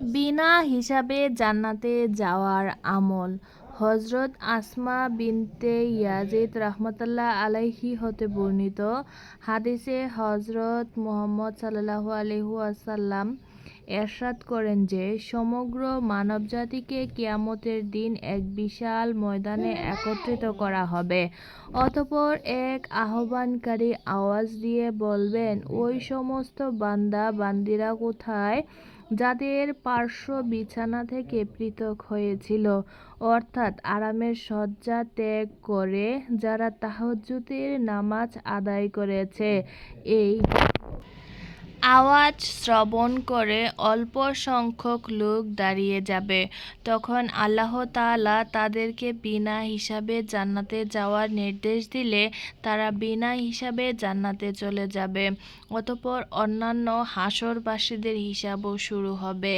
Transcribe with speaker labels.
Speaker 1: বিনা হিসাবে জান্নাতে যাওয়ার আমল। হজরত আসমা বিনতে ইয়াজিদ রহমতুল্লাহ আলাইহি হতে বর্ণিত হাদিসে হজরত মোহাম্মদ সাল্লাল্লাহু আলহু ওয়াসাল্লাম এরশাদ করেন যে, সমগ্র মানবজাতিকে কিয়ামতের দিন এক বিশাল ময়দানে একত্রিত করা হবে। অতপর এক আহ্বানকারী আওয়াজ দিয়ে বলবেন, ওই সমস্ত বান্দা, বান্দিরা কোথায়? যাদের পার্শ্ব বিছানা থেকে পৃথক হয়েছিল। অর্থাৎ আরামের শয্যা ত্যাগ করে যারা তাহাজ্জুদের নামাজ আদায় করেছে। এই আওয়াজ শ্রবণ করে অল্প সংখ্যক লোক দাঁড়িয়ে যাবে। তখন আল্লাহ তালা তাদেরকে বিনা হিসাবে জান্নাতে যাওয়ার নির্দেশ দিলে তারা বিনা হিসাবে জান্নাতে চলে যাবে। অতপর অন্যান্য হাসরবাসীদের হিসাবও শুরু হবে।